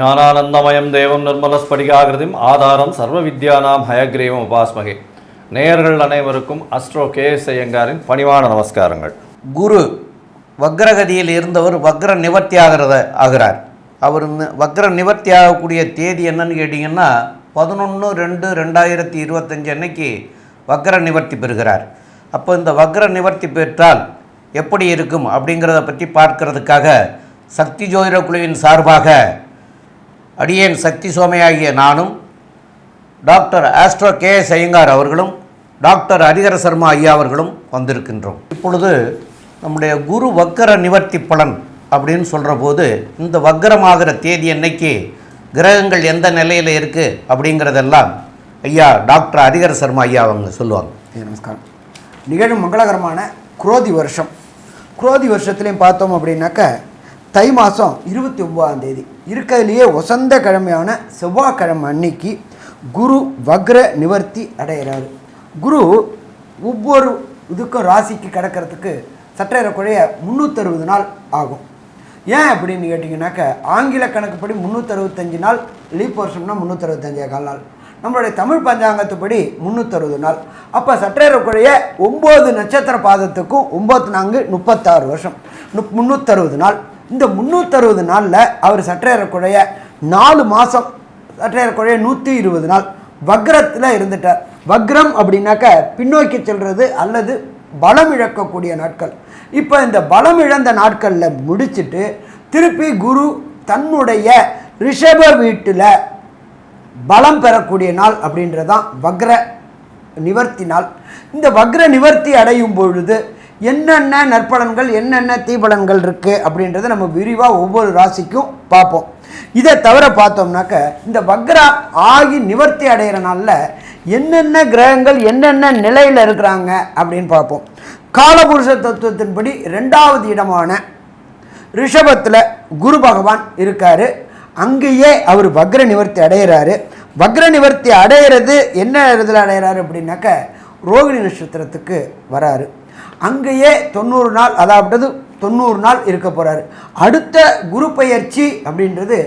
ஞானானந்தமயம் தேவம் நிர்மலஸ்படிகாகிருதிம் ஆதாரம் சர்வ வித்யானாம் ஹயக்ரீவம் உபாஸ்மகே. நேயர்கள் அனைவருக்கும் அஸ்ட்ரோ கே எஸ் ஐயங்காரின் பணிவான நமஸ்காரங்கள். குரு வக்ரகதியில் இருந்தவர் வக்ர நிவர்த்தி ஆகிறத ஆகிறார். அவர் வக்ர நிவர்த்தி ஆகக்கூடிய தேதி என்னன்னு கேட்டிங்கன்னா பதினொன்று ரெண்டு ரெண்டாயிரத்தி இருபத்தஞ்சு அன்னைக்கு வக்ர நிவர்த்தி பெறுகிறார். அப்போ இந்த வக்ர நிவர்த்தி பெற்றால் எப்படி இருக்கும் அப்படிங்கிறத பற்றி பார்க்கறதுக்காக சக்தி ஜோதிட குழுவின் சார்பாக அடியேன் சக்தி சோமையாகிய நானும் doctor astro K S Iyengar அவர்களும் டாக்டர் ஹரிகர சர்மா ஐயா அவர்களும் வந்திருக்கின்றோம். இப்பொழுது நம்முடைய குரு வக்கர நிவர்த்தி பலன் அப்படின்னு சொல்கிற போது இந்த வக்கரமாகிற தேதி என்னைக்கு கிரகங்கள் எந்த நிலையில் இருக்குது அப்படிங்கிறதெல்லாம் ஐயா டாக்டர் ஹரிகர சர்மா ஐயா அவங்க சொல்லுவாங்க. நமஸ்காரம். நிகழும் மங்களகரமான குரோதி வருஷம். குரோதி வருஷத்துலேயும் பார்த்தோம் அப்படின்னாக்க தை மாதம் இருபத்தி ஒம்பதாம் தேதி. இருக்கிறதுலையே ஒசந்த கிழமையான செவ்வாய்க்கிழமை அன்னைக்கு குரு வக்ர நிவர்த்தி அடைகிறாரு. குரு ஒவ்வொரு இதுக்கும் ராசிக்கு கிடக்கிறதுக்கு சற்றேறக்குறைய முந்நூற்றறுபது நாள் ஆகும். ஏன் அப்படின்னு கேட்டிங்கனாக்க ஆங்கில கணக்குப்படி முந்நூற்றறுபத்தஞ்சு நாள் லீப் வருஷம்னா முந்நூற்றறுபத்தஞ்சே கால் நாள். நம்மளுடைய தமிழ் பஞ்சாங்கத்துப்படி முந்நூற்றறுபது நாள். அப்போ சற்றேறக்குறைய ஒம்பது நட்சத்திர பாதத்துக்கும் ஒம்பத்து நான்கு முப்பத்தாறு வருஷம். நுப் முந்நூற்றறுபது நாள். இந்த முந்நூற்றறுபது நாளில் அவர் சற்றேறக்குறைய நாலு மாதம் சற்றேறக்குறைய நூற்றி இருபது நாள் வக்ரத்தில் இருந்துட்டார். வக்ரம் அப்படின்னாக்க பின்னோக்கி செல்வது அல்லது பலம் இழக்கக்கூடிய நாட்கள். இப்போ இந்த பலம் இழந்த நாட்களில் முடிச்சுட்டு திருப்பி குரு தன்னுடைய ரிஷப வீட்டில் பலம் பெறக்கூடிய நாள் அப்படின்றதான் வக்ர நிவர்த்தி நாள். இந்த வக்ர நிவர்த்தி அடையும் பொழுது என்னென்ன நற்பலன்கள் என்னென்ன தீபலன்கள் இருக்குது அப்படின்றத நம்ம விரிவாக ஒவ்வொரு ராசிக்கும் பார்ப்போம். இதை தவிர பார்த்தோம்னாக்க இந்த வக்ரா ஆகி நிவர்த்தி அடைகிற நாளில் என்னென்ன கிரகங்கள் என்னென்ன நிலையில் இருக்கிறாங்க அப்படின்னு பார்ப்போம். காலபுருஷ தத்துவத்தின்படி ரெண்டாவது இடமான ரிஷபத்தில் குரு பகவான் இருக்கார். அங்கேயே அவர் வக்ர நிவர்த்தி அடைகிறாரு வக்ர நிவர்த்தி அடையிறது என்ன இதில் அடைகிறாரு அப்படின்னாக்க ரோகிணி நட்சத்திரத்துக்கு வராரு. அங்கேயே தொண்ணூறு நாள் அதாவது தொண்ணூறு நாள் இருக்க போகிறாரு அடுத்த குரு பயிற்சி அப்படின்றது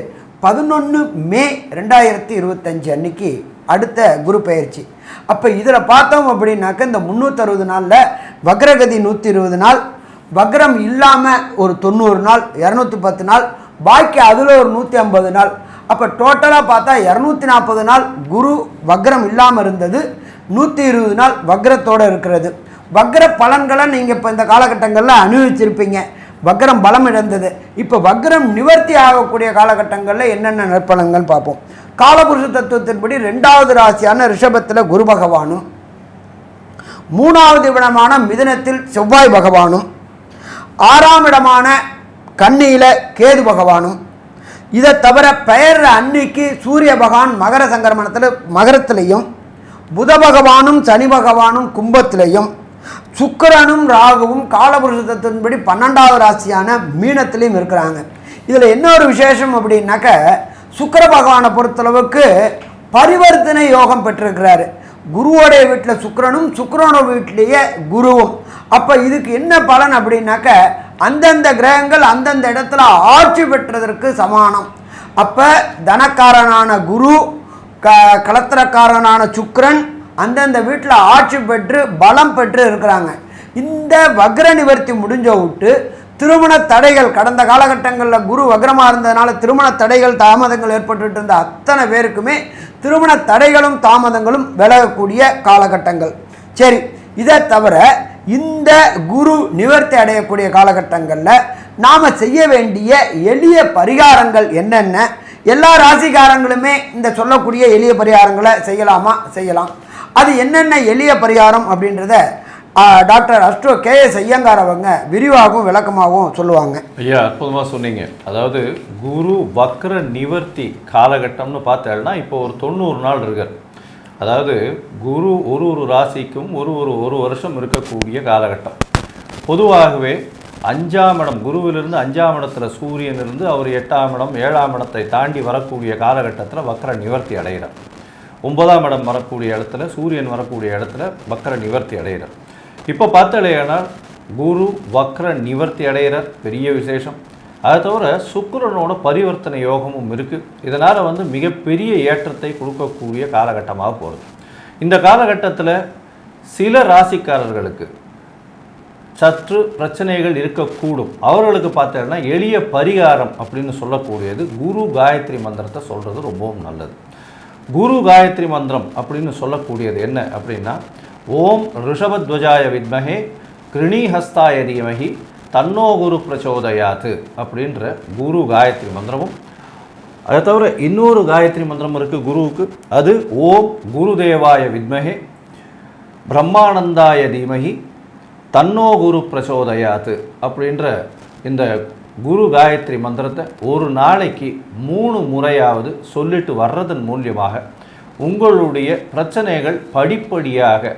பதினொன்று மே ரெண்டாயிரத்தி இருபத்தஞ்சு அன்னைக்கு அடுத்த குரு பயிற்சி. அப்போ இதில் பார்த்தோம் அப்படின்னாக்க இந்த முந்நூற்றறுபது நாளில் வக்ரகதி நூற்றி இருபது நாள் வக்ரம் இல்லாமல் ஒரு தொண்ணூறு நாள் இரநூத்தி பத்து நாள் பாக்கி அதில் ஒரு நூற்றி ஐம்பது நாள். அப்போ டோட்டலாக பார்த்தா இரநூத்தி நாற்பது நாள் குரு வக்ரம் இல்லாமல் இருந்தது நூற்றி இருபது நாள் வக்ரத்தோடு இருக்கிறது. வக்ர பலன்களை நீங்கள் இப்போ இந்த காலகட்டங்களில் அனுபவிச்சிருப்பீங்க. வக்ரம் பலம் இழந்தது. இப்போ வக்ரம் நிவர்த்தி ஆகக்கூடிய காலகட்டங்களில் என்னென்ன நற்பலங்கள் பார்ப்போம். காலபுருஷ தத்துவத்தின்படி ரெண்டாவது ராசியான ரிஷபத்தில் குரு பகவானும் மூணாவது இடமான மிதனத்தில் செவ்வாய் பகவானும் ஆறாம் இடமான கண்ணியில் கேது பகவானும் இதை தவிர பெயர் அன்னைக்கு சூரிய பகவான் மகர சங்கரமணத்தில் மகரத்திலையும் புத பகவானும் சனி பகவானும் கும்பத்திலையும் சுக்கரனும் ராகுவும் காலபுருஷ தத்துவத்தின்படி பன்னெண்டாவது ராசியான மீனத்திலையும் இருக்கிறாங்க. இதில் என்ன ஒரு விசேஷம் அப்படின்னாக்க சுக்கர பகவானை பொறுத்தளவுக்கு பரிவர்த்தனை யோகம் பெற்றிருக்கிறாரு. குருவோடைய வீட்டில் சுக்கரனும் சுக்கிரனோட வீட்டிலேயே குருவும். அப்போ இதுக்கு என்ன பலன் அப்படின்னாக்க அந்தந்த கிரகங்கள் அந்தந்த இடத்துல ஆட்சி பெற்றதற்கு சமானம். அப்போ தனக்காரனான குரு க கலத்திரக்காரனான சுக்கரன் அந்தந்த வீட்டில் ஆட்சி பெற்று பலம் பெற்று இருக்கிறாங்க. இந்த வக்ர நிவர்த்தி முடிஞ்ச விட்டு திருமண தடைகள் கடந்த காலகட்டங்களில் குரு வக்ரமாக இருந்ததுனால திருமண தடைகள் தாமதங்கள் ஏற்பட்டுட்டு இருந்த அத்தனை பேருக்குமே திருமண தடைகளும் தாமதங்களும் விலகக்கூடிய காலகட்டங்கள். சரி இதை தவிர இந்த குரு நிவர்த்தி அடையக்கூடிய காலகட்டங்களில் நாம் செய்ய வேண்டிய எளிய பரிகாரங்கள் என்னென்ன? எல்லா ராசிக்காரங்களுமே இந்த சொல்லக்கூடிய எளிய பரிகாரங்களை செய்யலாமா? செய்யலாம். அது என்னென்ன எளிய பரிகாரம் அப்படின்றத doctor astro K S Iyengar அவங்க விரிவாகவும் விளக்கமாகவும் சொல்லுவாங்க. ஐயா அற்புதமாக சொன்னீங்க. அதாவது குரு வக்ர நிவர்த்தி காலகட்டம்னு பார்த்தேன்னா இப்போ ஒரு தொண்ணூறு நாள் இருக்கார். அதாவது குரு ஒரு ஒரு ராசிக்கும் ஒரு ஒரு ஒரு வருஷம் இருக்கக்கூடிய காலகட்டம். பொதுவாகவே அஞ்சாம் இடம் குருவிலிருந்து அஞ்சாம் இடத்துல சூரியன் இருந்து அவர் எட்டாம் இடம் ஏழாம் இடத்தை தாண்டி வரக்கூடிய காலகட்டத்தில் வக்கர நிவர்த்தி அடைகிறார். ஒன்பதாம் இடம் வரக்கூடிய இடத்துல சூரியன் வரக்கூடிய இடத்துல வக்கர நிவர்த்தி அடைகிறார். இப்போ பார்த்தாலேயானால் குரு வக்ர நிவர்த்தி அடைகிறார். பெரிய விசேஷம். அதை தவிர சுக்கரனோட பரிவர்த்தனை யோகமும் இருக்குது இதனால் வந்து மிகப்பெரிய ஏற்றத்தை கொடுக்கக்கூடிய காலகட்டமாக போகிறது இந்த காலகட்டத்தில் சில ராசிக்காரர்களுக்கு சற்று பிரச்சனைகள் இருக்கக்கூடும். அவர்களுக்கு பார்த்தீங்கன்னா எளிய பரிகாரம் அப்படின்னு சொல்லக்கூடியது குரு காயத்ரி மந்திரத்தை சொல்கிறது ரொம்பவும் நல்லது. குரு காயத்ரி மந்திரம் அப்படின்னு சொல்லக்கூடியது என்ன அப்படின்னா ஓம் ரிஷபத்வஜாய வித்மகே கிருணிஹஸ்தாய தீமகி தன்னோ குரு பிரச்சோதயாத்து அப்படின்ற குரு காயத்ரி மந்திரமும் அதை தவிர இன்னொரு காயத்ரி மந்திரம் இருக்குது குருவுக்கு. அது ஓம் குருதேவாய வித்மகே பிரம்மானந்தாய தீமகி தன்னோ குரு பிரச்சோதயாத்து அப்படின்ற இந்த குரு காயத்ரி மந்திரத்தை ஒரு நாளைக்கு மூணு முறையாவது சொல்லிட்டு வர்றதன் மூலியமாக உங்களுடைய பிரச்சனைகள் படிப்படியாக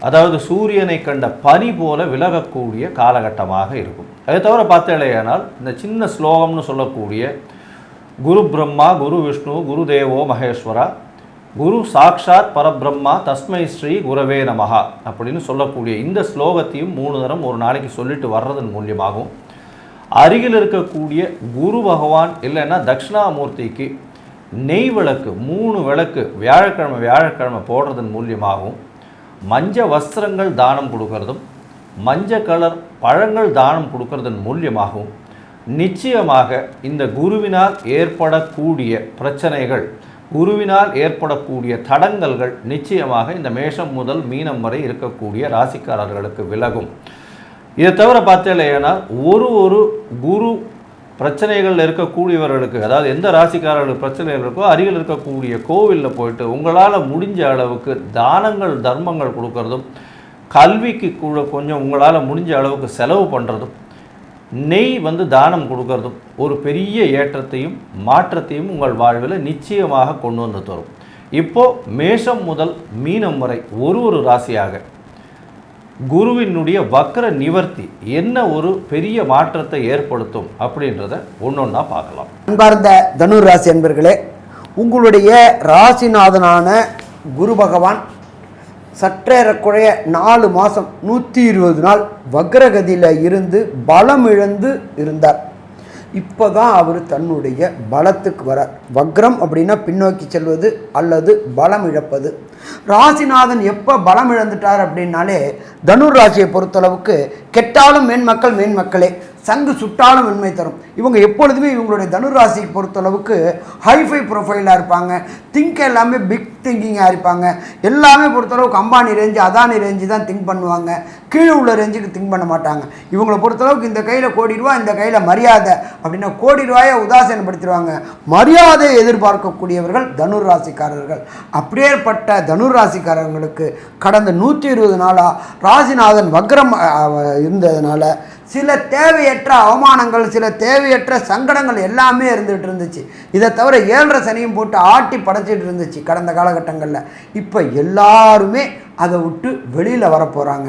அதாவது சூரியனை கண்ட பனி போல விலகக்கூடிய காலகட்டமாக இருக்கும். அதை தவிர பார்த்தேலையானால் இந்த சின்ன ஸ்லோகம்னு சொல்லக்கூடிய குரு பிரம்மா குரு விஷ்ணு குரு தேவோ மகேஸ்வரா குரு சாக்ஷாத் பரபிரம்மா தஸ்மை ஸ்ரீ குரவே நமகா அப்படின்னு சொல்லக்கூடிய இந்த ஸ்லோகத்தையும் மூணு தரம் ஒரு நாளைக்கு சொல்லிட்டு வர்றதன் மூலியமாகவும் அருகில் இருக்கக்கூடிய குரு பகவான் இல்லைன்னா தட்சிணாமூர்த்திக்கு நெய் விளக்கு மூணு விளக்கு வியாழக்கிழமை வியாழக்கிழமை போடுறதன் மூலியமாகவும் மஞ்ச வஸ்திரங்கள் தானம் கொடுக்கறதும் மஞ்ச கலர் பழங்கள் தானம் கொடுக்கறதன் மூலியமாகவும் நிச்சயமாக இந்த குருவினால் ஏற்படக்கூடிய பிரச்சனைகள் குருவினால் ஏற்படக்கூடிய தடங்கல்கள் நிச்சயமாக இந்த மேஷம் முதல் மீனம் வரை இருக்கக்கூடிய ராசிக்காரர்களுக்கு விலகும். இதை தவிர பார்த்தேன்னா ஒரு ஒரு குரு பிரச்சனைகள் இருக்கக்கூடியவர்களுக்கு அதாவது எந்த ராசிக்காரர்களுக்கு பிரச்சனைகள் இருக்கோ அருகில் இருக்கக்கூடிய கோவிலில் போயிட்டு உங்களால் முடிஞ்ச அளவுக்கு தானங்கள் தர்மங்கள் கொடுக்கறதும் கல்விக்கு கூட கொஞ்சம் உங்களால் முடிஞ்ச அளவுக்கு செலவு பண்ணுறதும் நெய் வந்து தானம் கொடுக்கறதும் ஒரு பெரிய ஏற்றத்தையும் மாற்றத்தையும் உங்கள் வாழ்வில் நிச்சயமாக கொண்டு வந்து தரும். இப்போது மேஷம் முதல் மீனம் வரை ஒரு ஒரு ராசியாக குருவினுடைய வக்ர நிவர்த்தி என்ன ஒரு பெரிய மாற்றத்தை ஏற்படுத்தும் அப்படின்றத ஒன்றொன்னா பார்க்கலாம். அன்பார்ந்த தனுர் ராசி அன்பர்களே உங்களுடைய ராசிநாதனான குரு பகவான் சற்றேறக்குறைய நாலு மாதம் நூற்றி இருபது நாள் வக்ரகதியில் இருந்து பலம் இழந்து இருந்தார். இப்போ தான் அவர் தன்னுடைய பலத்துக்கு வரார். வக்ரம் அப்படின்னா பின்னோக்கி செல்வது அல்லது பலம் இழப்பது. ராசிநாதன் எப்போ பலம் இழந்துட்டார் அப்படின்னாலே தனுர் ராசியை பொறுத்தளவுக்கு கெட்டாலும் மேன்மக்கள் மேன்மக்களே. சங்கு சுட்டாலும் வெண்மை தரும். இவங்க எப்பொழுதுமே இவங்களுடைய தனுர் ராசியை பொறுத்தளவுக்கு ஹைஃபை ப்ரொஃபைலாக இருப்பாங்க. திங்க் எல்லாமே பிக் திங்கிங்காக இருப்பாங்க. எல்லாமே பொறுத்தளவுக்கு அம்பானி ரேஞ்சு அதானி ரேஞ்சு தான் திங்க் பண்ணுவாங்க. கீழே உள்ள ரேஞ்சுக்கு திங்க் பண்ண மாட்டாங்க. இவங்களை பொறுத்தளவுக்கு இந்த கையில் கோடி ரூபா இந்த கையில் மரியாதை அப்படின்னா கோடி ரூபாயை உதாசீனப்படுத்திடுவாங்க. மரியாதையை எதிர்பார்க்கக்கூடியவர்கள் தனுர் ராசிக்காரர்கள் அப்படியேற்பட்ட தனுர் ராசிக்காரர்களுக்கு கடந்த நூற்றி இருபது நாளாக ராசிநாதன் வக்ரம் இருந்ததுனால சில தேவையற்ற அவமானங்கள் சில தேவையற்ற சங்கடங்கள் எல்லாமே இருந்துகிட்டு இருந்துச்சு. இதை தவிர ஏழரை சனியும் போட்டு ஆட்டி படைச்சிட்டு இருந்துச்சு கடந்த காலகட்டங்களில். இப்போ எல்லாருமே அதை விட்டு வெளியில் வர போகிறாங்க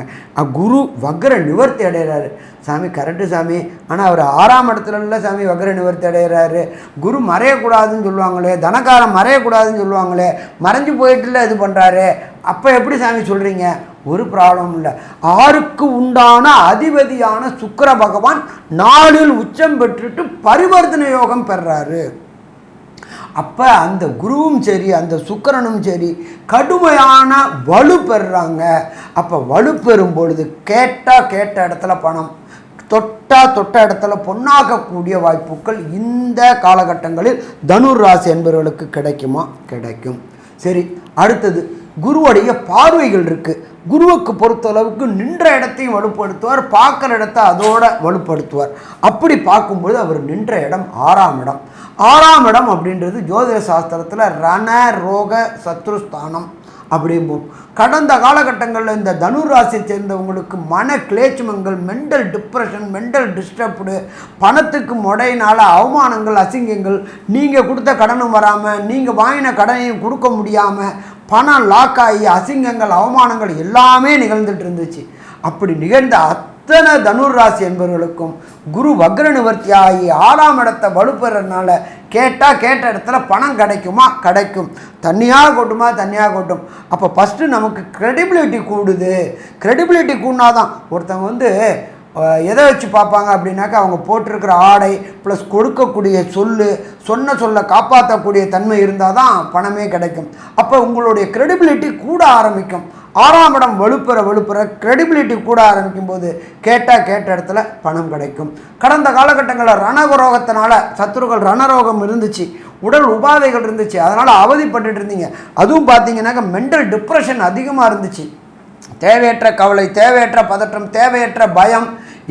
குரு வக்ர நிவர்த்தி அடைகிறாரு சாமி கரெக்டு சாமி. ஆனால் அவர் ஆறாம் இடத்துல இல்லை சாமி வக்ர நிவர்த்தி அடைகிறாரு குரு மறையக்கூடாதுன்னு சொல்லுவாங்களே தனக்காரம் மறையக்கூடாதுன்னு சொல்லுவாங்களே மறைஞ்சு போயிட்டுல இது பண்ணுறாரு அப்போ எப்படி சாமி சொல்கிறீங்க ஒரு ப்ராப்ளம் இல்லை. ஆறுக்கு உண்டான அதிபதியான சுக்கர பகவான் நாளில் உச்சம் பெற்றுட்டு பரிவர்த்தனை யோகம் பெறாரு. அப்போ அந்த குருவும் சரி அந்த சுக்கிரனும் சரி கடுமையான வலு பெறுறாங்க அப்போ வலு பெறும் பொழுது கேட்டால் கேட்ட இடத்துல பணம் தொட்டா தொட்ட இடத்துல பொன்னாகக்கூடிய வாய்ப்புகள் இந்த காலகட்டங்களில் தனுர் ராசி என்பவர்களுக்கு கிடைக்குமா? கிடைக்கும். சரி அடுத்தது குருவுடைய பார்வைகள் இருக்குது குருவுக்கு பொறுத்தளவுக்கு நின்ற இடத்தையும் வலுப்படுத்துவார் பார்க்குற இடத்த அதோட வலுப்படுத்துவார். அப்படி பார்க்கும்போது அவர் நின்ற இடம் ஆறாம் இடம். ஆறாம் இடம் அப்படின்றது ஜோதிட சாஸ்திரத்தில் ரண ரோக சத்ருஸ்தானம் அப்படிம்போம். கடந்த காலகட்டங்களில் இந்த தனு ராசியை சேர்ந்தவங்களுக்கு மன கிளேச்சமங்கள் மென்டல் டிப்ரெஷன் மென்டல் டிஸ்டர்ப்டு பணத்துக்கு முடையினால அவமானங்கள் அசிங்கங்கள் நீங்கள் கொடுத்த கடனும் வராமல் நீங்கள் வாங்கின கடனையும் கொடுக்க முடியாமல் பணம் லாக் ஆகி அசிங்கங்கள் அவமானங்கள் எல்லாமே நிகழ்ந்துட்டு இருந்துச்சு. அப்படி நிகழ்ந்த அத்தனை தனுர் ராசி என்பவர்களுக்கும் குரு வக்ர நிவர்த்தி ஆகி ஆறாம் இடத்தை வலுப்பெறதுனால கேட்டால் கேட்ட இடத்துல பணம் கிடைக்குமா? கிடைக்கும். தண்ணியாக கொட்டுமா? தண்ணியாக கொட்டும். அப்போ ஃபஸ்ட்டு நமக்கு க்ரெடிபிலிட்டி கூடுது. க்ரெடிபிலிட்டி கூடினாதான் ஒருத்தவங்க வந்து எதை வச்சு பார்ப்பாங்க அப்படின்னாக்கா அவங்க போட்டிருக்கிற ஆடை ப்ளஸ் கொடுக்கக்கூடிய சொல்லு சொன்ன சொல்ல காப்பாற்றக்கூடிய தன்மை இருந்தால் தான் பணமே கிடைக்கும். அப்போ உங்களுடைய க்ரெடிபிலிட்டி கூட ஆரம்பிக்கும். ஆறாம் இடம் வலுப்புற வலுப்புற க்ரெடிபிலிட்டி கூட ஆரம்பிக்கும் போது கேட்டால் கேட்ட இடத்துல பணம் கிடைக்கும். கடந்த காலகட்டங்களில் ரணரோகத்தினால சத்துருக்கள் ரணரோகம் இருந்துச்சு உடல் உபாதைகள் இருந்துச்சு அதனால் அவதிப்பட்டு இருந்தீங்க. அதுவும் பார்த்தீங்கன்னாக்கா மென்டல் டிப்ரெஷன் அதிகமாக இருந்துச்சு. தேவையற்ற கவலை தேவையற்ற பதற்றம் தேவையற்ற பயம்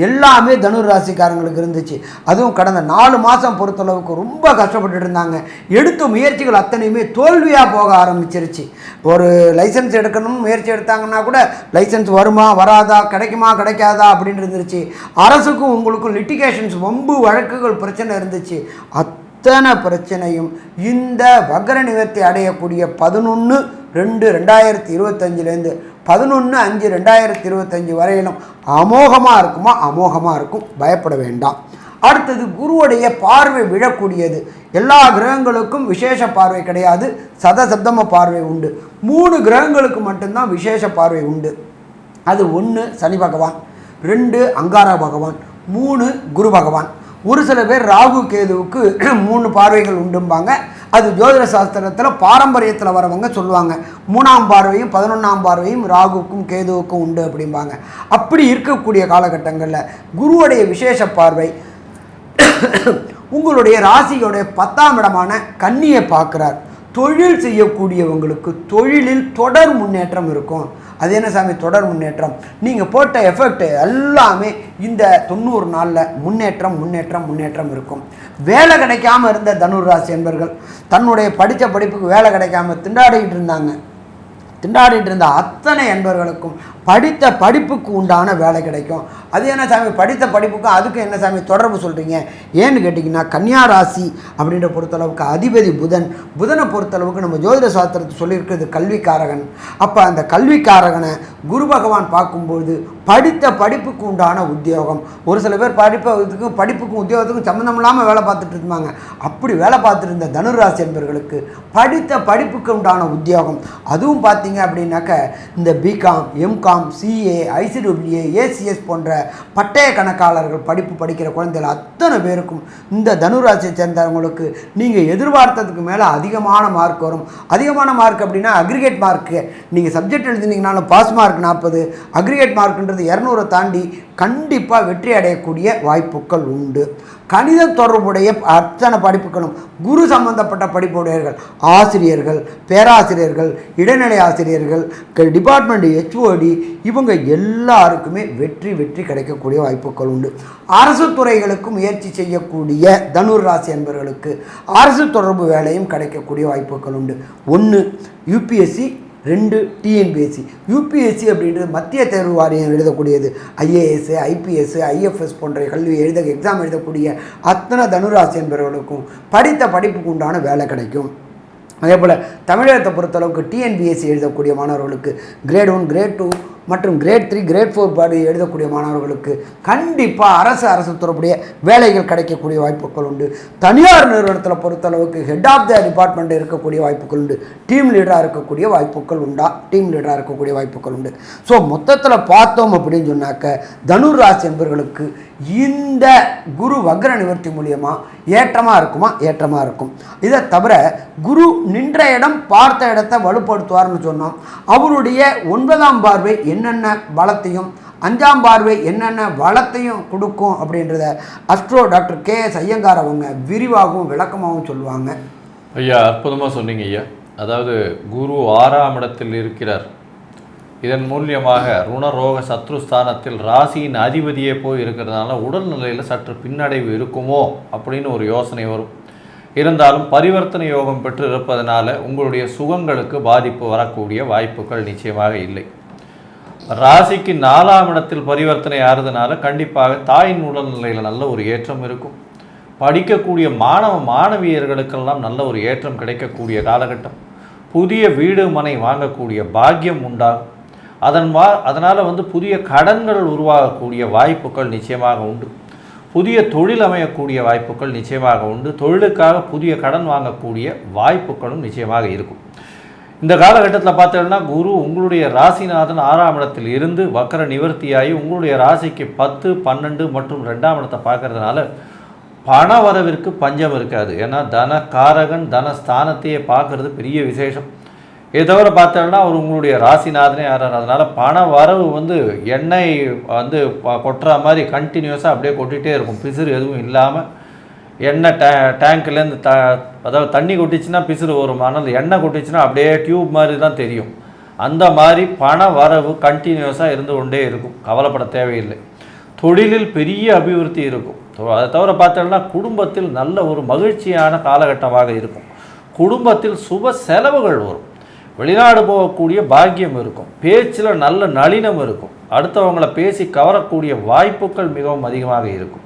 எல்லாமே தனுர் ராசிக்காரங்களுக்கு இருந்துச்சு. அதுவும் கடந்த நாலு மாதம் பொறுத்தளவுக்கு ரொம்ப கஷ்டப்பட்டு இருந்தாங்க எடுத்த முயற்சிகள் அத்தனையுமே தோல்வியாக போக ஆரம்பிச்சிருச்சு. ஒரு லைசன்ஸ் எடுக்கணும்னு முயற்சி எடுத்தாங்கன்னா கூட லைசன்ஸ் வருமா வராதா கிடைக்குமா கிடைக்காதா அப்படின்னு இருந்துருச்சு அரசுக்கும் உங்களுக்கும் லிட்டிகேஷன்ஸ் வம்பு வழக்குகள் பிரச்சனை இருந்துச்சு. அத்தனை பிரச்சனையும் இந்த வக்ர நிவர்த்தி அடையக்கூடிய பதினொன்று ரெண்டு ரெண்டாயிரத்தி இருபத்தஞ்சிலேருந்து பதினொன்று அஞ்சு ரெண்டாயிரத்தி இருபத்தஞ்சி வரையிலும் அமோகமாக இருக்குமா? அமோகமாக இருக்கும். பயப்பட வேண்டாம். அடுத்தது குருவுடைய பார்வை விழக்கூடியது. எல்லா கிரகங்களுக்கும் விசேஷ பார்வை கிடையாது. சதசப்தம பார்வை உண்டு. மூணு கிரகங்களுக்கு மட்டும்தான் விசேஷ பார்வை உண்டு. அது ஒன்று சனி பகவான். ரெண்டு அங்காரா பகவான். மூணு குரு பகவான். ஒரு சில பேர் ராகு கேதுவுக்கு மூணு பார்வைகள் உண்டும்பாங்க. அது ஜோதிட சாஸ்திரத்தில் பாரம்பரியத்தில் வரவங்க சொல்லுவாங்க. மூணாம் பார்வையும் பதினொன்றாம் பார்வையும் ராகுக்கும் கேதுவுக்கும் உண்டு அப்படிம்பாங்க. அப்படி இருக்கக்கூடிய காலகட்டங்களில் குருவுடைய விசேஷ பார்வை உங்களுடைய ராசியோடைய பத்தாம் இடமான கன்னியை பார்க்குறார். தொழில் செய்யக்கூடியவங்களுக்கு தொழிலில் தொடர் முன்னேற்றம் இருக்கும். அது என்ன சாமி? தொடர் முன்னேற்றம். நீங்கள் போட்ட எஃபெக்ட் எல்லாமே இந்த தொண்ணூறு நாளில் முன்னேற்றம் முன்னேற்றம் முன்னேற்றம் இருக்கும். வேலை கிடைக்காம இருந்த தனுர்ராசி என்பர்கள் தன்னுடைய படித்த படிப்புக்கு வேலை கிடைக்காம திண்டாடிக்கிட்டு இருந்தாங்க. திண்டாடிட்டு இருந்த அத்தனை என்பர்களுக்கும் படித்த படிப்புக்கு உண்டான வேலை கிடைக்கும். அது என்ன சாமி? படித்த படிப்புக்கும் அதுக்கு என்ன சாமி தொடர்பு சொல்கிறீங்க ஏன்னு கேட்டிங்கன்னா கன்னியா ராசி அப்படின்ற பொறுத்தளவுக்கு அதிபதி புதன். புதனை பொறுத்தளவுக்கு நம்ம ஜோதிட சாஸ்திரத்தை சொல்லியிருக்கிறது கல்விக்காரகன். அப்போ அந்த கல்விக்காரகனை குரு பகவான் பார்க்கும்போது படித்த படிப்புக்கு உண்டான உத்தியோகம். ஒரு சில பேர் படிப்பதுக்கும் படிப்புக்கும் உத்தியோகத்துக்கும் சம்மந்தம் இல்லாமல் வேலை பார்த்துட்டு இருந்தாங்க. அப்படி வேலை பார்த்துட்டு இருந்த தனுராசி என்பவர்களுக்கு படித்த படிப்புக்கு உண்டான உத்தியோகம். அதுவும் பார்த்தீங்க அப்படின்னாக்க இந்த B Com M Com CA ICWA ACS போன்ற பட்டய கணக்காளர்கள் படிப்பு படிக்கிற குழந்தைகள் அத்தனை பேருக்கும் இந்த தனுராசியை சேர்ந்தவங்களுக்கு நீங்கள் எதிர்பார்த்ததுக்கு மேலே அதிகமான மார்க் வரும். அதிகமான மார்க் அப்படின்னா அக்ரிகேட் மார்க்கு நீங்கள் சப்ஜெக்ட் எழுதினீங்கனாலும் பாஸ் மார்க் நாற்பது அக்ரிகேட் மார்க்குன்றது இரநூறை தாண்டி கண்டிப்பாக வெற்றி அடையக்கூடிய வாய்ப்புகள் உண்டு. கணித தொடர்புடைய அத்தனை படிப்புகளும் குரு சம்பந்தப்பட்ட படிப்புடையவர்கள் ஆசிரியர்கள் பேராசிரியர்கள் இடைநிலை ஆசிரியர்கள் டிபார்ட்மெண்ட் ஹெச்ஓடி இவங்க எல்லாருக்குமே வெற்றி வெற்றி கிடைக்கக்கூடிய வாய்ப்புகள் உண்டு. அரசு துறைகளுக்கு முயற்சி செய்யக்கூடிய தனுர் ராசி என்பவர்களுக்கு அரசு தொடர்பு வேலையும் கிடைக்கக்கூடிய வாய்ப்புகள் உண்டு. ஒன்று யூபிஎஸ்சி ரெண்டு டிஎன்பிஎஸ்சி யூபிஎஸ்சி அப்படின்றது மத்திய தேர்வு வாரியம் எழுதக்கூடியது. ஐஏஎஸ் ஐபிஎஸ் ஐஎஃப்எஸ் போன்ற கல்வி எழுத எக்ஸாம் எழுதக்கூடிய அத்தனை தனுராசி என்பவர்களுக்கும் படித்த படிப்புக்கு உண்டான வேலை கிடைக்கும். அதே போல் தமிழகத்தை பொறுத்தளவுக்கு டிஎன்பிஎஸ்சி எழுதக்கூடிய மாணவர்களுக்கு கிரேட் ஒன் கிரேட் டூ மற்றும் கிரேட் த்ரீ கிரேட் ஃபோர் பாடி எழுதக்கூடிய மாணவர்களுக்கு கண்டிப்பாக அரசு அரசு தொடர்புடைய வேலைகள் கிடைக்கக்கூடிய வாய்ப்புகள் உண்டு. தனியார் நிறுவனத்தில் பொறுத்தளவுக்கு ஹெட் ஆஃப் த டிபார்ட்மெண்ட் இருக்கக்கூடிய வாய்ப்புகள் உண்டு. டீம் லீடராக இருக்கக்கூடிய வாய்ப்புகள் உண்டா? டீம் லீடராக இருக்கக்கூடிய வாய்ப்புகள் உண்டு. ஸோ மொத்தத்தில் பார்த்தோம் அப்படின்னு சொன்னாக்க தனுர் ராசி என்பவர்களுக்கு இந்த குரு வக்ர நிவர்த்தி மூலியமாக ஏற்றமாக இருக்குமா? ஏற்றமாக இருக்கும். இதை தவிர குரு நின்ற இடம் பார்த்த இடத்தை வலுப்படுத்துவார்னு சொன்னோம். அவருடைய ஒன்பதாம் பார்வை என்னென்ன பலத்தையும் அஞ்சாம் பார்வை என்னென்ன வளத்தையும் கொடுக்கும் அப்படின்றத astro doctor K S Iyengar அவங்க விரிவாகவும் விளக்கமாகவும் சொல்லுவாங்க. ஐயா அற்புதமாக சொன்னீங்க ஐயா. அதாவது குரு ஆறாம் இடத்தில் இருக்கிறார். இதன் மூலியமாக ருணரோக சத்ருஸ்தானத்தில் ராசியின் அதிபதியே போய் இருக்கிறதுனால உடல்நிலையில் சற்று பின்னடைவு இருக்குமோ அப்படின்னு ஒரு யோசனை வரும். இருந்தாலும் பரிவர்த்தனை யோகம் பெற்று இருப்பதனால உங்களுடைய சுகங்களுக்கு பாதிப்பு வரக்கூடிய வாய்ப்புகள் நிச்சயமாக இல்லை. ராசிக்கு நாலாம் இடத்தில் பரிவர்த்தனை ஆறுதுனால கண்டிப்பாக தாயின் உடல்நிலையில் நல்ல ஒரு ஏற்றம் இருக்கும். படிக்கக்கூடிய மாணவ மாணவியர்களுக்கெல்லாம் நல்ல ஒரு ஏற்றம் கிடைக்கக்கூடிய காலகட்டம். புதிய வீடு மனை வாங்கக்கூடிய பாக்கியம் உண்டாகும். அதன் வா அதனால் வந்து புதிய கடன்கள் உருவாகக்கூடிய வாய்ப்புகள் நிச்சயமாக உண்டு. புதிய தொழில் அமையக்கூடிய வாய்ப்புகள் நிச்சயமாக உண்டு. தொழிலுக்காக புதிய கடன் வாங்கக்கூடிய வாய்ப்புகளும் நிச்சயமாக இருக்கும். இந்த காலகட்டத்தில் பார்த்தீங்கன்னா குரு உங்களுடைய ராசிநாதன் ஆறாம் இடத்தில் இருந்து வக்கர நிவர்த்தியாகி உங்களுடைய ராசிக்கு பத்து பன்னெண்டு மற்றும் ரெண்டாம் இடத்தை பார்க்கறதுனால பண வரவிற்கு பஞ்சம் இருக்காது. ஏன்னா தன காரகன் தன ஸ்தானத்தையே பார்க்கறது பெரிய விசேஷம். இதை தவிர பார்த்தோம்னா அவர் உங்களுடைய ராசிநாதனே ஆறார். அதனால் பண வரவு வந்து எண்ணெய் வந்து கொட்டுற மாதிரி கண்டினியூஸாக அப்படியே கொட்டிகிட்டே இருக்கும். பிசிறு எதுவும் இல்லாமல் எண்ணெய் டே டேங்க்லேருந்து த அதாவது தண்ணி கொட்டிச்சுன்னா பிசுறு வரும். ஆனால் எண்ணெய் கொட்டிச்சுன்னா அப்படியே டியூப் மாதிரி தான் தெரியும். அந்த மாதிரி பண வரவு கண்டினியூஸாக இருந்து கொண்டே இருக்கும். கவலைப்பட தேவையில்லை. தொழிலில் பெரிய அபிவிருத்தி இருக்கும். அதை தவிர பார்த்தோம்னா குடும்பத்தில் நல்ல ஒரு மகிழ்ச்சியான காலகட்டமாக இருக்கும். குடும்பத்தில் சுப செலவுகள் வரும். வெளிநாடு போகக்கூடிய பாக்கியம் இருக்கும். பேச்சில் நல்ல நளினம் இருக்கும். அடுத்தவங்கள பேசி கவரக்கூடிய வாய்ப்புகள் மிகவும் அதிகமாக இருக்கும்.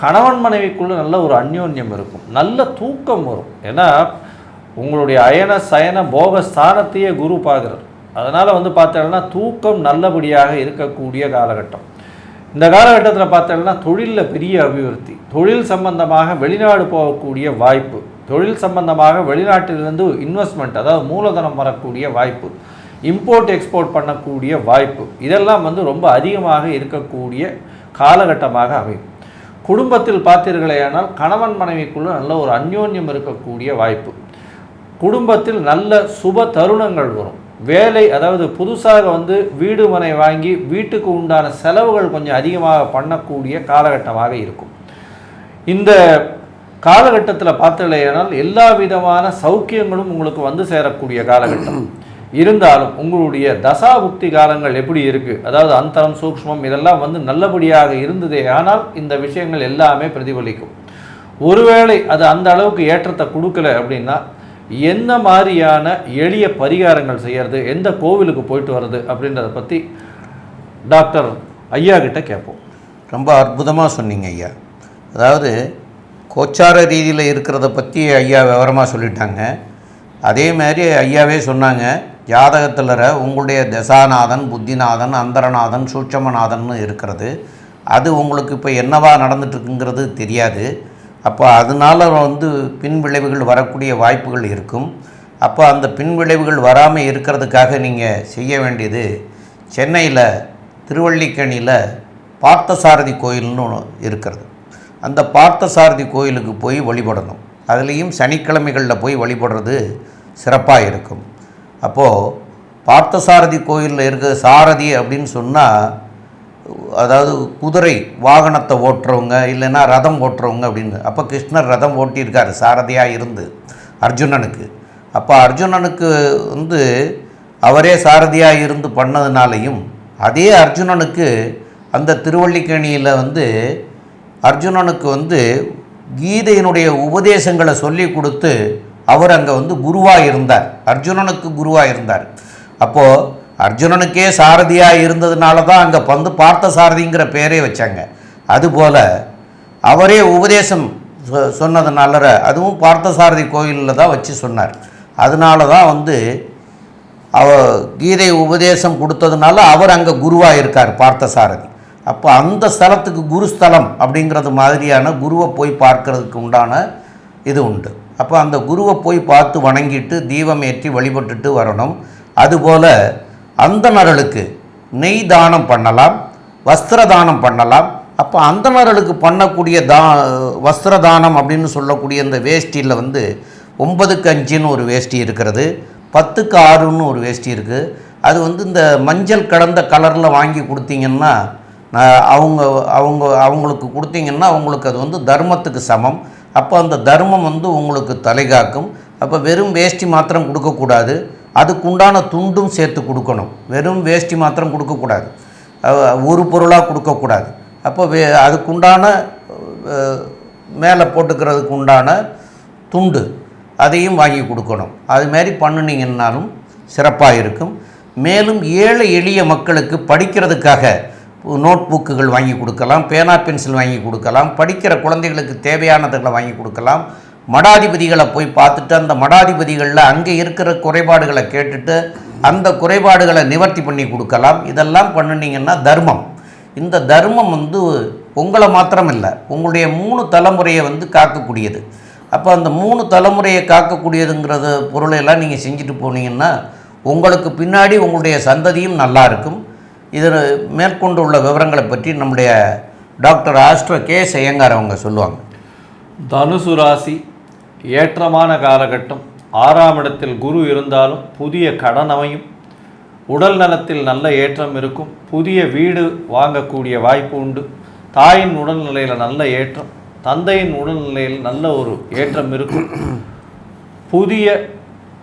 கணவன் மனைவிக்குள்ளே நல்ல ஒரு அந்யோன்யம் இருக்கும். நல்ல தூக்கம் வரும். ஏன்னா உங்களுடைய அயன சயன போக ஸ்தானத்தையே குரு பார்க்குறார். அதனால் வந்து பார்த்தோம்னா தூக்கம் நல்லபடியாக இருக்கக்கூடிய காலகட்டம். இந்த காலகட்டத்தில் பார்த்தோம்னா தொழிலில் பெரிய அபிவிருத்தி. தொழில் சம்பந்தமாக வெளிநாடு போகக்கூடிய வாய்ப்பு. தொழில் சம்பந்தமாக வெளிநாட்டிலிருந்து இன்வெஸ்ட்மெண்ட் அதாவது மூலதனம் வரக்கூடிய வாய்ப்பு. இம்போர்ட் எக்ஸ்போர்ட் பண்ணக்கூடிய வாய்ப்பு. இதெல்லாம் வந்து ரொம்ப அதிகமாக இருக்கக்கூடிய காலகட்டமாக அமையும். குடும்பத்தில் பார்த்தீர்களேயானால் கணவன் மனைவிக்குள்ள நல்ல ஒரு அந்யோன்யம் இருக்கக்கூடிய வாய்ப்பு. குடும்பத்தில் நல்ல சுப தருணங்கள் வரும். வேலை அதாவது புதுசாக வந்து வீடு மனை வாங்கி வீட்டுக்கு உண்டான செலவுகள் கொஞ்சம் அதிகமாக பண்ணக்கூடிய காலகட்டமாக இருக்கும். இந்த காலகட்டத்தில் பார்த்தீங்களேனால் எல்லா விதமான சௌக்கியங்களும் உங்களுக்கு வந்து சேரக்கூடிய காலகட்டம். இருந்தாலும் உங்களுடைய தசா புக்தி காலங்கள் எப்படி இருக்குது அதாவது அந்தரம் சூக்ஷ்மம் இதெல்லாம் வந்து நல்லபடியாக இருந்ததே ஆனால் இந்த விஷயங்கள் எல்லாமே பிரதிபலிக்கும். ஒருவேளை அது அந்த அளவுக்கு ஏற்றத்தை கொடுக்கல அப்படின்னா என்ன மாதிரியான எளிய பரிகாரங்கள் செய்யறது? எந்த கோவிலுக்கு போயிட்டு வர்றது? அப்படின்றத பற்றி டாக்டர் ஐயா கிட்ட கேட்போம். ரொம்ப அற்புதமாக சொன்னீங்க ஐயா. அதாவது கோச்சார ரீதியில் இருக்கிறத பற்றி ஐயா விவரமாக சொல்லிட்டாங்க. அதே மாதிரி ஐயாவே சொன்னாங்க. ஜாதகத்தில் உங்களுடைய தசாநாதன் புத்திநாதன் அந்தரநாதன் சூட்சமநாதன் இருக்கிறது. அது உங்களுக்கு இப்போ என்னவா நடந்துட்டுருக்குங்கிறது தெரியாது. அப்போ அதனால வந்து பின் விளைவுகள் வரக்கூடிய வாய்ப்புகள் இருக்கும். அப்போ அந்த பின் விளைவுகள் வராமல் இருக்கிறதுக்காக நீங்கள் செய்ய வேண்டியது சென்னையில் திருவள்ளிக்கணியில் பார்த்தசாரதி கோயில்னு ஒன்று இருக்கிறது. அந்த பார்த்தசாரதி கோயிலுக்கு போய் வழிபடணும். அதுலேயும் சனிக்கிழமைகளில் போய் வழிபடுறது சிறப்பாக இருக்கும். அப்போது பார்த்தசாரதி கோயிலில் இருக்க சாரதி அப்படின்னு சொன்னால் அதாவது குதிரை வாகனத்தை ஓட்டுறவங்க இல்லைன்னா ரதம் ஓட்டுறவங்க அப்படின்னு. அப்போ கிருஷ்ணர் ரதம் ஓட்டியிருக்காரு சாரதியாக இருந்து அர்ஜுனனுக்கு. அப்போ அர்ஜுனனுக்கு வந்து அவரே சாரதியாக இருந்து பண்ணதுனாலையும் அதே அர்ஜுனனுக்கு அந்த திருவள்ளிக்கேணியில் வந்து அர்ஜுனனுக்கு வந்து கீதையினுடைய உபதேசங்களை சொல்லி கொடுத்து அவர் அங்கே வந்து குருவாக இருந்தார். அர்ஜுனனுக்கு குருவாக இருந்தார். அப்போது அர்ஜுனனுக்கே சாரதியாக இருந்ததுனால தான் அங்கே வந்து பார்த்த சாரதிங்கிற பேரே வச்சாங்க. அதுபோல் அவரே உபதேசம் சொ- சொன்னதுனால அதுவும் பார்த்தசாரதி கோயிலில் தான் வச்சு சொன்னார். அதனால தான் வந்து அவ கீதை உபதேசம் கொடுத்ததுனால அவர் அங்கே குருவாக இருக்கார் பார்த்தசாரதி. அப்போ அந்த ஸ்தலத்துக்கு குருஸ்தலம் அப்படிங்கிறது மாதிரியான குருவை போய் பார்க்கறதுக்கு உண்டான இது உண்டு. அப்போ அந்த குருவை போய் பார்த்து வணங்கிட்டு தீபம் ஏற்றி வழிபட்டுட்டு வரணும். அதுபோல் அந்தணர்களுக்கு நெய் தானம் பண்ணலாம் வஸ்திர தானம் பண்ணலாம். அப்போ அந்தணர்களுக்கு பண்ணக்கூடிய தா வஸ்திர தானம் அப்படின்னு சொல்லக்கூடிய இந்த வேஷ்டியில் வந்து ஒன்பதுக்கு அஞ்சுன்னு ஒரு வேஷ்டி இருக்கிறது பத்துக்கு ஆறுன்னு ஒரு வேஷ்டி இருக்குது அது வந்து இந்த மஞ்சள் கலந்த கலரில் வாங்கி கொடுத்தீங்கன்னா அவங்க அவங்க அவங்களுக்கு கொடுத்தீங்கன்னா அவங்களுக்கு அது வந்து தர்மத்துக்கு சமம். அப்போ அந்த தர்மம் வந்து உங்களுக்கு தலைகாக்கும் அப்போ வெறும் வேஷ்டி மாத்திரம் கொடுக்கக்கூடாது. அதுக்குண்டான துண்டும் சேர்த்து கொடுக்கணும். வெறும் வேஷ்டி மாத்திரம் கொடுக்கக்கூடாது. ஒரு பொருளாக கொடுக்கக்கூடாது. அப்போ வே அதுக்குண்டான மேலே போட்டுக்கிறதுக்கு உண்டான துண்டு அதையும் வாங்கி கொடுக்கணும். அதுமாரி பண்ணினீங்கன்னாலும் பண்ணுனீங்கன்னாலும் சிறப்பாக இருக்கும். மேலும் ஏழை எளிய மக்களுக்கு படிக்கிறதுக்காக நோட் புக்குகள் வாங்கி கொடுக்கலாம் பேனா பென்சில் வாங்கி கொடுக்கலாம் படிக்கிற குழந்தைகளுக்கு தேவையானதுகளை வாங்கி கொடுக்கலாம். மடாதிபதிகளை போய் பார்த்துட்டு அந்த மடாதிபதிகளில் அங்கே இருக்கிற குறைபாடுகளை கேட்டுட்டு அந்த குறைபாடுகளை நிவர்த்தி பண்ணி கொடுக்கலாம். இதெல்லாம் பண்ணுனீங்கன்னா தர்மம். இந்த தர்மம் வந்து உங்களை மாத்திரம் இல்லை உங்களுடைய மூணு தலைமுறையை வந்து காக்கக்கூடியது. அப்போ அந்த மூணு தலைமுறையை காக்கக்கூடியதுங்கிறது பொருளையெல்லாம் நீங்கள் செஞ்சுட்டு போனீங்கன்னா உங்களுக்கு பின்னாடி உங்களுடைய சந்ததியும் நல்லா இருக்கும். இதில் மேற்கொண்டு உள்ள விவரங்களை பற்றி நம்முடைய டாக்டர் ஆஸ்ட்ரோ கே செய்யங்கார் அவங்க சொல்லுவாங்க. தனுசு ராசி ஏற்றமான காலகட்டம். ஆறாம் இடத்தில் குரு இருந்தாலும் புதிய கடன் அமையும். உடல் நலத்தில் நல்ல ஏற்றம் இருக்கும். புதிய வீடு வாங்கக்கூடிய வாய்ப்பு உண்டு. தாயின் உடல்நிலையில் நல்ல ஏற்றம். தந்தையின் உடல்நிலையில் நல்ல ஒரு ஏற்றம் இருக்கும். புதிய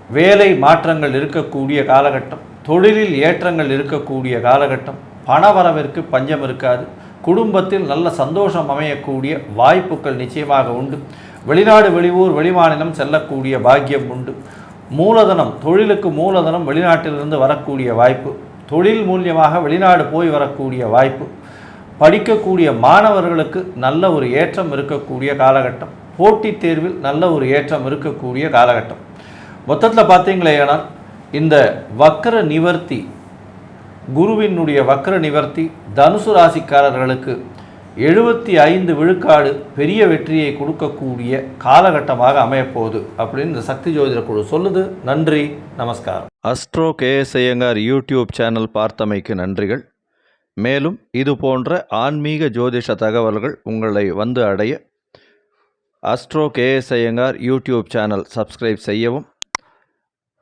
வேலை மாற்றங்கள் இருக்கக்கூடிய காலகட்டம். தொழிலில் ஏற்றங்கள் இருக்கக்கூடிய காலகட்டம் பணவரவிற்கு பஞ்சம் இருக்காது. குடும்பத்தில் நல்ல சந்தோஷம் அமையக்கூடிய வாய்ப்புகள் நிச்சயமாக உண்டு. வெளிநாடு வெளியூர் வெளிமாநிலம் செல்லக்கூடிய பாக்கியம் உண்டு. மூலதனம் தொழிலுக்கு மூலதனம் வெளிநாட்டிலிருந்து வரக்கூடிய வாய்ப்பு. தொழில் மூலியமாக வெளிநாடு போய் வரக்கூடிய வாய்ப்பு. படிக்கக்கூடிய மாணவர்களுக்கு நல்ல ஒரு ஏற்றம் இருக்கக்கூடிய காலகட்டம். போட்டித் தேர்வில் நல்ல ஒரு ஏற்றம் இருக்கக்கூடிய காலகட்டம். மொத்தத்தில் பார்த்தீங்களே பார்த்தீங்களேனால் இந்த வக்கர நிவர்த்தி குருவினுடைய வக்கர நிவர்த்தி தனுசு ராசிக்காரர்களுக்கு எழுபத்தி ஐந்து விழுக்காடு பெரிய வெற்றியை கொடுக்கக்கூடிய காலகட்டமாக அமையப்போகுது அப்படின்னு இந்த சக்தி ஜோதிட குழு சொல்லுது. நன்றி நமஸ்காரம். Astro K S Iyengar YouTube channel பார்த்தமைக்கு நன்றிகள். மேலும் இது போன்ற ஆன்மீக ஜோதிஷ தகவல்கள் உங்களை வந்து அடைய astro K S Iyengar YouTube channel subscribe செய்யவும்